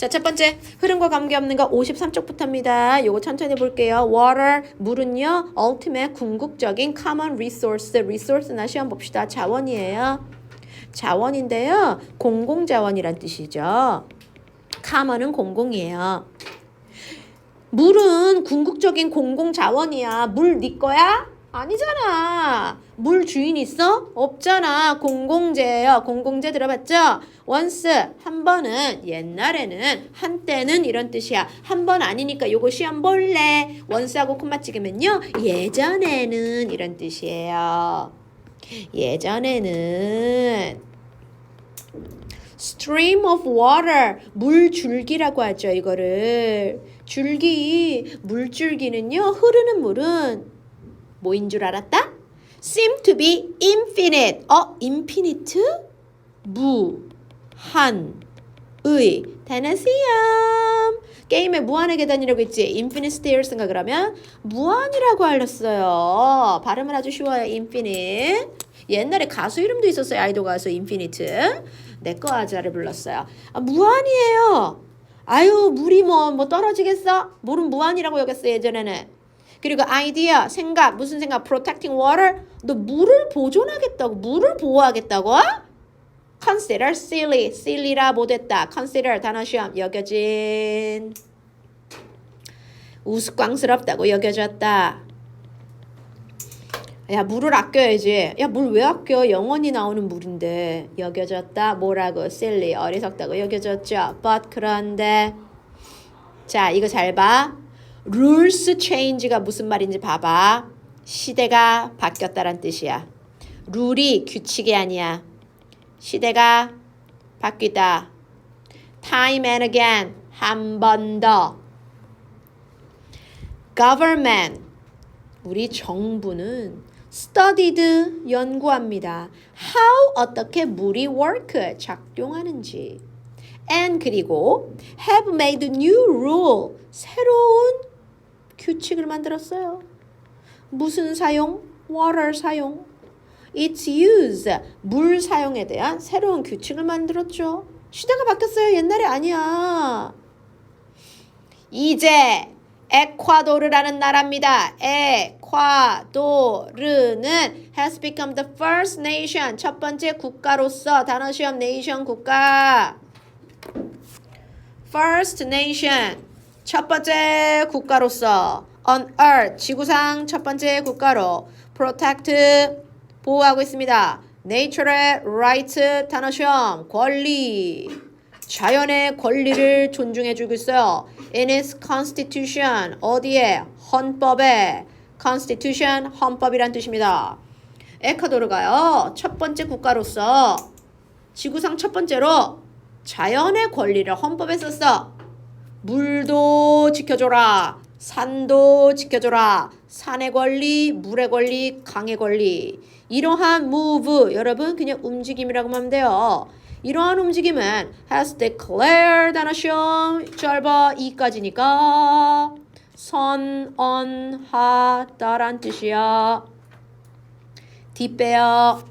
자, 첫 번째 흐름과 관계없는 거 53쪽부터입니다. 요거 천천히 볼게요. Water, 물은요. ultimate 궁극적인 common resource, resource나 시험 봅시다. 자원이에요. 자원인데요. 공공 자원이란 뜻이죠. common은 공공이에요. 물은 궁극적인 공공 자원이야. 물 네 거야? 아니잖아. 물 주인 있어? 없잖아. 공공재예요. 공공재 들어봤죠? once 한 번은 옛날에는 한때는 이런 뜻이야. 한 번 아니니까 요거 시험 볼래. once하고 콤마 찍으면요. 예전에는 이런 뜻이에요. 예전에는 stream of water 물 줄기라고 하죠 이거를 줄기 물 줄기는요 흐르는 물은 뭐인 줄 알았다? Seem to be infinite. 어? infinite? 무한의. 테네시엄 게임에 무한의 계단이라고 있지. infinite stairs인가 그러면 무한이라고 알렸어요. 발음은 아주 쉬워요. infinite. 옛날에 가수 이름도 있었어요. 아이돌 가수 인피니트 내거 아자를 불렀어요. 아, 무한이에요. 아유 물이 뭐 뭐 떨어지겠어? 물은 무한이라고 여겼어 예전에는 그리고 아이디어 생각 무슨 생각 protecting water 너 물을 보존하겠다고 물을 보호하겠다고 consider silly silly라 못했다 consider 단어 시험 여겨진 우스꽝스럽다고 여겨졌다 야 물을 아껴야지. 야 물 왜 아껴? 영원히 나오는 물인데 여겨졌다. 뭐라고? silly 어리석다고 여겨졌죠. but 그런데 자 이거 잘 봐. Rules change가 무슨 말인지 봐봐. 시대가 바뀌었다란 뜻이야. 룰이 규칙이 아니야. 시대가 바뀌다. time and again 한 번 더. government 우리 정부는 studied 연구합니다. how 어떻게 물이 work 작동하는지. and 그리고 have made new rule 새로운 규칙을 만들었어요. 무슨 사용? water 사용. its use 물 사용에 대한 새로운 규칙을 만들었죠. 시대가 바뀌었어요. 옛날이 아니야. 이제 에콰도르라는 나라입니다. 에콰도르는 has become the first nation 첫 번째 국가로서 단어 시험 nation 국가 first nation 첫 번째 국가로서 on earth 지구상 첫 번째 국가로 protect 보호하고 있습니다. nature의 right 단어 시험 권리 자연의 권리를 존중해주고 있어요. In its constitution 어디에 헌법에 constitution 헌법이란 뜻입니다. 에콰도르가요 첫 번째 국가로서 지구상 첫 번째로 자연의 권리를 헌법에 썼어. 물도 지켜줘라. 산도 지켜줘라. 산의 권리, 물의 권리, 강의 권리. 이러한 move 여러분 그냥 움직임이라고 하면 돼요. 이러한 움직임은 has declared 시험 짧아 이까지니까 선언하다란 뜻이야. 뒷배요.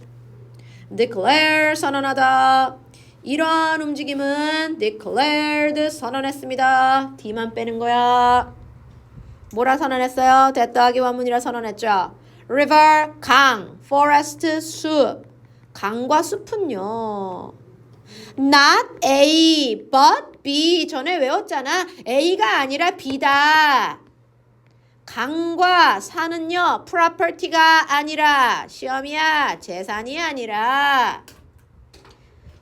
declare 선언하다. 이러한 움직임은 declared 선언했습니다. D만 빼는 거야. 뭐라 선언했어요? 대더하기 원문이라 선언했죠. river 강, forest 숲. 강과 숲은요. not A but B 전에 외웠잖아. A가 아니라 B다. 강과 산은요 property가 아니라 시험이야 재산이 아니라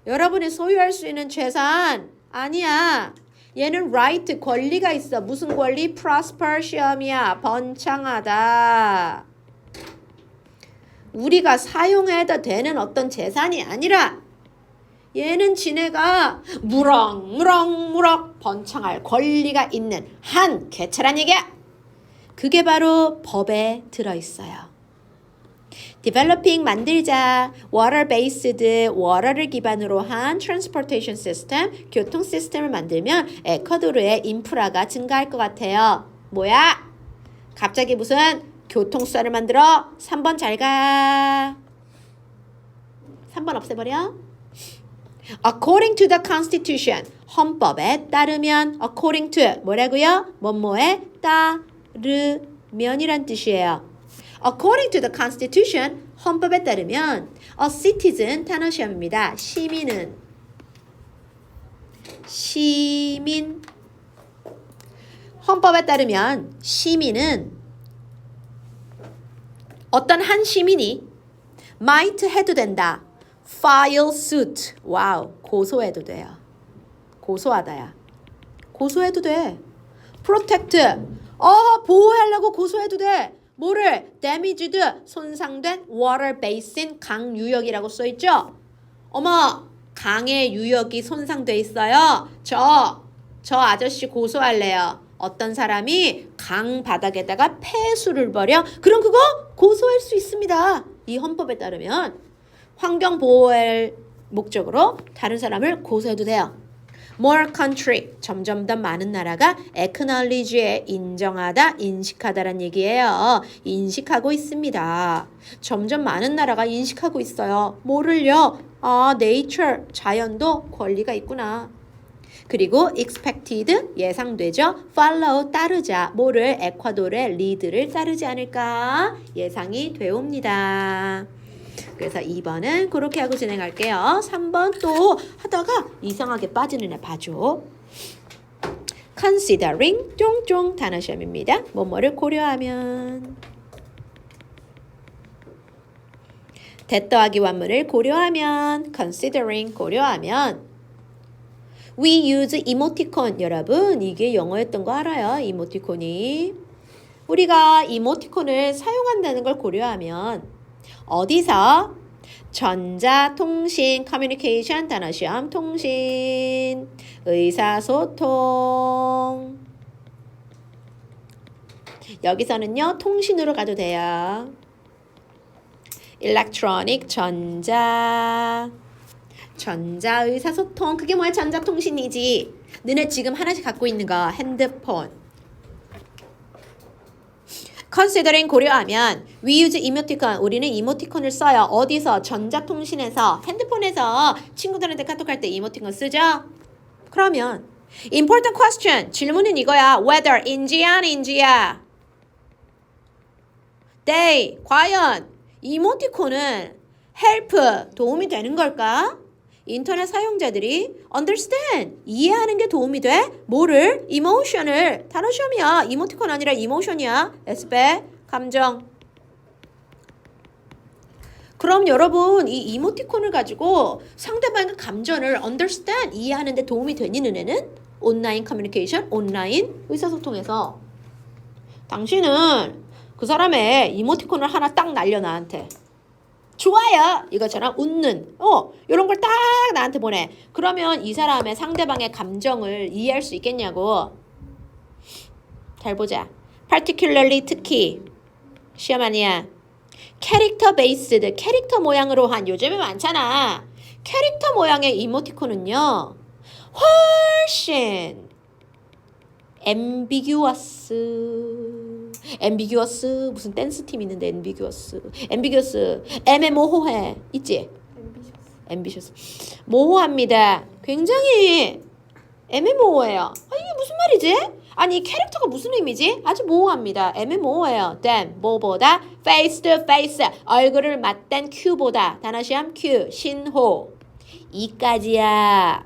여러분이 소유할 수 있는 재산 아니야. 얘는 right 권리가 있어. 무슨 권리? prosper 시험이야. 번창하다. 우리가 사용해도 되는 어떤 재산이 아니라 얘는 지네가 무럭무럭무럭 번창할 권리가 있는 한 개체란 얘기야. 그게 바로 법에 들어있어요. Developing 만들자 water based water를 기반으로 한 transportation system 교통 시스템을 만들면 에콰도르의 인프라가 증가할 것 같아요. 뭐야? 갑자기 무슨 교통수단을 만들어? 3번 잘 가. 3번 없애버려. according to the constitution 헌법에 따르면 according to 뭐라고요? 뭐뭐에 따르면이란 뜻이에요. According to the constitution 헌법에 따르면 a citizen 단어 시험입니다. 시민은 시민 헌법에 따르면 시민은 어떤 한 시민이 might 해도 된다. file suit. 와우. 고소해도 돼요. 고소하다야. 고소해도 돼. protect. 어, 보호하려고 고소해도 돼. 뭐를? damaged. 손상된 water basin. 강 유역이라고 써 있죠? 어머, 강의 유역이 손상돼 있어요. 저, 저 아저씨 고소할래요. 어떤 사람이 강 바닥에다가 폐수를 버려? 그럼 그거 고소할 수 있습니다. 이 헌법에 따르면 환경 보호의 목적으로 다른 사람을 고소해도 돼요. More country 점점 더 많은 나라가 acknowledge에 인정하다, 인식하다란 얘기예요. 인식하고 있습니다. 점점 많은 나라가 인식하고 있어요. 뭐를요? 아, nature 자연도 권리가 있구나. 그리고 expected 예상되죠. follow 따르자 뭐를 에콰도르의 리드를 따르지 않을까 예상이 되옵니다. 그래서 2번은 그렇게 하고 진행할게요. 3번 또 하다가 이상하게 빠지는 애 봐줘. considering 쫑쫑 단어 시험입니다. 뭐뭐를 고려하면 대 더하기 완문을 고려하면 considering 고려하면 We use emoticon 여러분 이게 영어였던 거 알아요? 이모티콘이 우리가 이모티콘을 사용한다는 걸 고려하면 어디서? 전자통신 커뮤니케이션 단어 시험 통신 의사소통. 여기서는요 통신으로 가도 돼요. 일렉트로닉 전자. 전자 의사소통. 그게 뭐야? 전자통신이지. 너네 지금 하나씩 갖고 있는 거. 핸드폰 considering 고려하면 we use emoticon 우리는 이모티콘을 써요. 어디서? 전자통신에서 핸드폰에서 친구들한테 카톡할 때 이모티콘 쓰죠? 그러면 important question 질문은 이거야. whether인지 아닌지야. they 과연 이모티콘은 help 도움이 되는 걸까? 인터넷 사용자들이 understand 이해하는 게 도움이 돼? 뭐를? emotion을 단어 시험이야. 이모티콘 아니라 emotion이야. 에스페 감정. 그럼 여러분 이 이모티콘을 가지고 상대방의 감정을 understand 이해하는 데 도움이 되니 너네는 온라인 커뮤니케이션, 온라인 의사소통에서 당신은 그 사람의 이모티콘을 하나 딱 날려 나한테 좋아요. 이것처럼 웃는. 어 이런 걸 딱 나한테 보내. 그러면 이 사람의 상대방의 감정을 이해할 수 있겠냐고. 잘 보자. Particularly 특히. 시험 아니야. 캐릭터 베이스드 캐릭터 모양으로 한 요즘에 많잖아. 캐릭터 모양의 이모티콘은요 훨씬 앰 비규어스 앰비규어스 무슨 댄스 팀 있는데 앰비규어스 앰비규어스 애매 모호해 있지? 앰비셔스 모호합니다. 굉장히 애매 모호해요. 아 이게 무슨 말이지? 아니 이 캐릭터가 무슨 의미지? 아주 모호합니다. 애매 모호해요. Then 뭐보다. Face to face. 얼굴을 맞댄 큐보다. 단어 시험 큐 신호. 이까지야.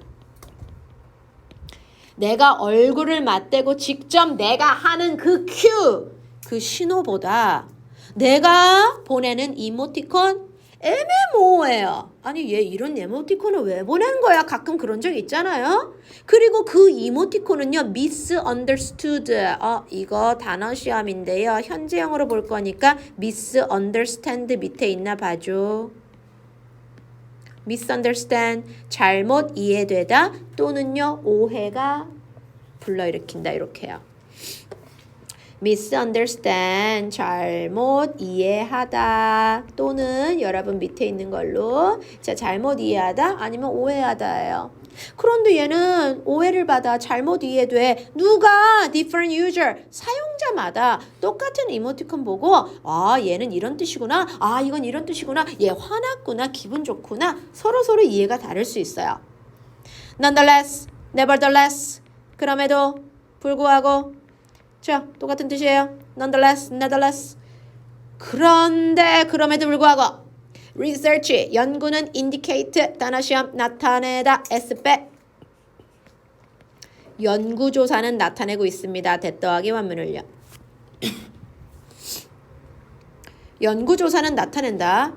내가 얼굴을 맞대고 직접 내가 하는 그 큐, 그 신호보다 내가 보내는 이모티콘 애매모호해요. 아니 얘 이런 이모티콘을 왜 보내는 거야? 가끔 그런 적 있잖아요. 그리고 그 이모티콘은요 misunderstood. 어 이거 단어 시험인데요. 현재형으로 볼 거니까 misunderstand 밑에 있나 봐줘. misunderstand 잘못 이해되다 또는요 오해가 불러일으킨다 이렇게요. Misunderstand 잘못 이해하다 또는 여러분 밑에 있는 걸로 자 잘못 이해하다 아니면 오해하다예요. 그런데 얘는 오해를 받아 잘못 이해돼 누가 different user 사용자마다 똑같은 이모티콘 보고 아 얘는 이런 뜻이구나 아 이건 이런 뜻이구나 얘 화났구나 기분 좋구나 서로 서로 이해가 다를 수 있어요. nonetheless, nevertheless. 그럼에도 불구하고. 자, 똑같은 뜻이에요. nonetheless, nevertheless. 그런데 그럼에도 불구하고 research 연구는 indicate 단어 시험 나타내다 에스페 연구 조사는 나타내고 있습니다. 대 더하기 완문을요. 연구 조사는 나타낸다.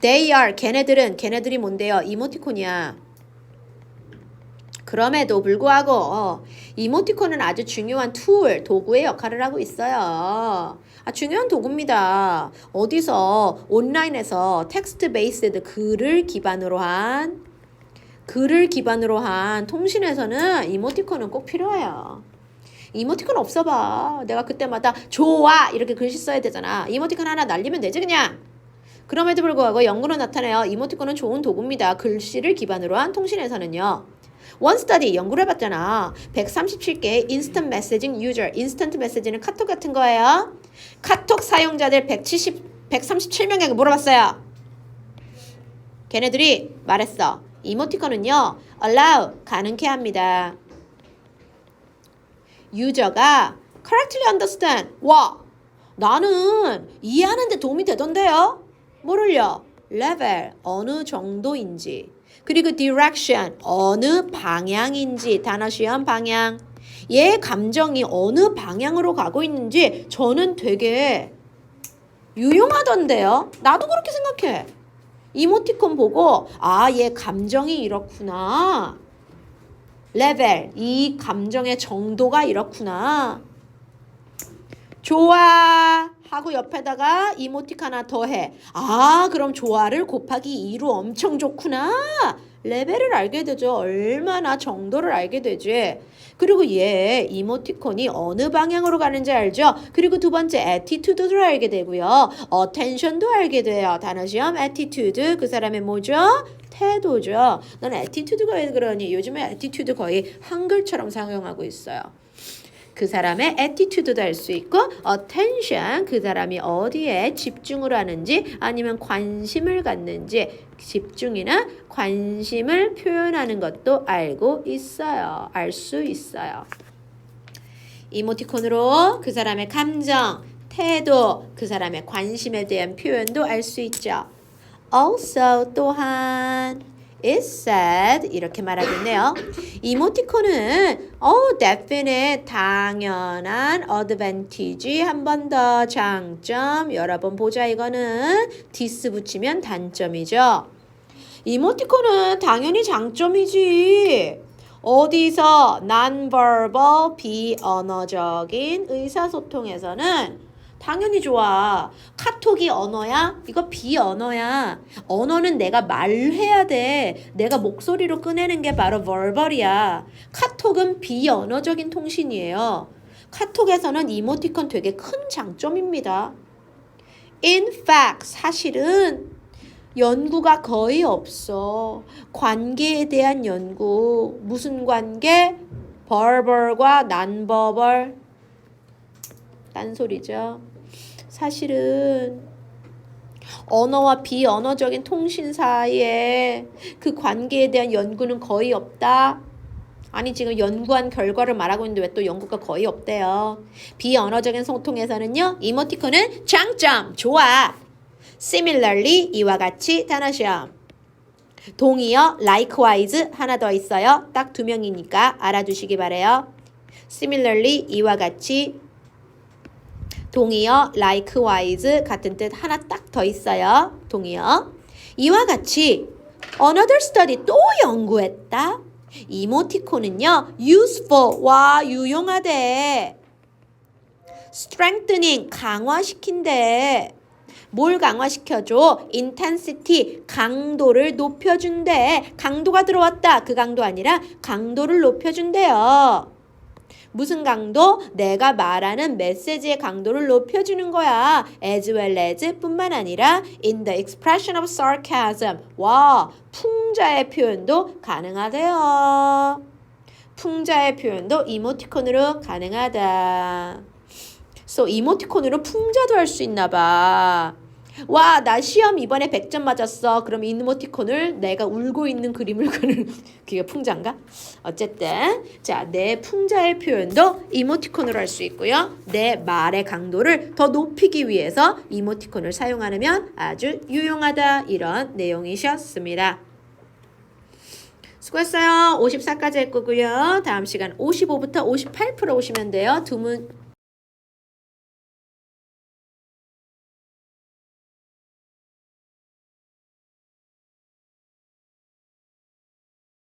They are 걔네들은 걔네들이 뭔데요? 이모티콘이야. 그럼에도 불구하고 어, 이모티콘은 아주 중요한 툴, 도구의 역할을 하고 있어요. 아, 중요한 도구입니다. 어디서 온라인에서 텍스트 베이스드 글을 기반으로 한 글을 기반으로 한 통신에서는 이모티콘은 꼭 필요해요. 이모티콘 없어봐. 내가 그때마다 좋아 이렇게 글씨 써야 되잖아. 이모티콘 하나 날리면 되지 그냥. 그럼에도 불구하고 연구로 나타내요. 이모티콘은 좋은 도구입니다. 글씨를 기반으로 한 통신에서는요. 원 스터디 연구를 해봤잖아. 137개의 인스턴트 메시징 유저. 인스턴트 메시지는 카톡 같은 거예요. 카톡 사용자들 170, 137명에게 물어봤어요. 걔네들이 말했어. 이모티콘은요, allow, 가능케 합니다. 유저가 correctly understand. 와, 나는 이해하는데 도움이 되던데요? 뭐를요? level, 어느 정도인지. 그리고 direction, 어느 방향인지. 단어 시험 방향. 얘 감정이 어느 방향으로 가고 있는지 저는 되게 유용하던데요? 나도 그렇게 생각해. 이모티콘 보고 아, 얘 감정이 이렇구나. 레벨, 이 감정의 정도가 이렇구나. 좋아 하고 옆에다가 이모티콘 하나 더 해. 아, 그럼 좋아를 곱하기 2로 엄청 좋구나. 레벨을 알게 되죠. 얼마나 정도를 알게 되지. 그리고 얘 이모티콘이 어느 방향으로 가는지 알죠? 그리고 두 번째 attitude를 알게 되고요. attention도 알게 돼요. 단어 시험 attitude 그 사람의 뭐죠? 태도죠. 넌 attitude가 왜 그러니? 요즘에 attitude 거의 한글처럼 사용하고 있어요. 그 사람의 attitude도 알 수 있고 attention 그 사람이 어디에 집중을 하는지 아니면 관심을 갖는지 집중이나 관심을 표현하는 것도 알고 있어요. 알 수 있어요. 이모티콘으로 그 사람의 감정, 태도, 그 사람의 관심에 대한 표현도 알 수 있죠. Also 또한 is said 이렇게 말하겠네요. 이모티콘은 oh definite 당연한 advantage 한 번 더 장점 여러 번 보자 이거는 this 붙이면 단점이죠. 이모티콘은 당연히 장점이지. 어디서 non-verbal 비언어적인 의사소통에서는 당연히 좋아. 카톡이 언어야? 이거 비언어야. 언어는 내가 말해야 돼. 내가 목소리로 꺼내는 게 바로 verbal이야. 카톡은 비언어적인 통신이에요. 카톡에서는 이모티콘 되게 큰 장점입니다. In fact, 사실은 연구가 거의 없어. 관계에 대한 연구. 무슨 관계? verbal과 non-verbal. 딴소리죠. 사실은 언어와 비언어적인 통신 사이에 그 관계에 대한 연구는 거의 없다. 아니 지금 연구한 결과를 말하고 있는데 왜 또 연구가 거의 없대요. 비언어적인 소통에서는요. 이모티콘은 장점, 좋아. Similarly 이와 같이 단어 시험. 동의어 likewise 하나 더 있어요. 딱 두 명이니까 알아두시기 바래요. Similarly 이와 같이 동의어 likewise 같은 뜻 하나 딱 더 있어요. 동의어. 이와 같이 another study 또 연구했다. 이모티콘은요. useful 와 유용하대. strengthening 강화시킨대. 뭘 강화시켜줘? intensity 강도를 높여준대. 강도가 들어왔다. 그 강도 아니라 강도를 높여준대요. 무슨 강도? 내가 말하는 메시지의 강도를 높여주는 거야. as well as 뿐만 아니라 in the expression of sarcasm. 와, 풍자의 표현도 가능하대요. 풍자의 표현도 이모티콘으로 가능하다. So 이모티콘으로 풍자도 할 수 있나 봐. 와, 나 시험 이번에 100점 맞았어. 그럼 이모티콘을 내가 울고 있는 그림을 그리는 그게 풍자인가? 어쨌든 자, 내 풍자의 표현도 이모티콘으로 할 수 있고요. 내 말의 강도를 더 높이기 위해서 이모티콘을 사용하면 아주 유용하다 이런 내용이셨습니다. 수고했어요. 54까지 할 거고요. 다음 시간 55부터 58% 오시면 돼요. 두 문,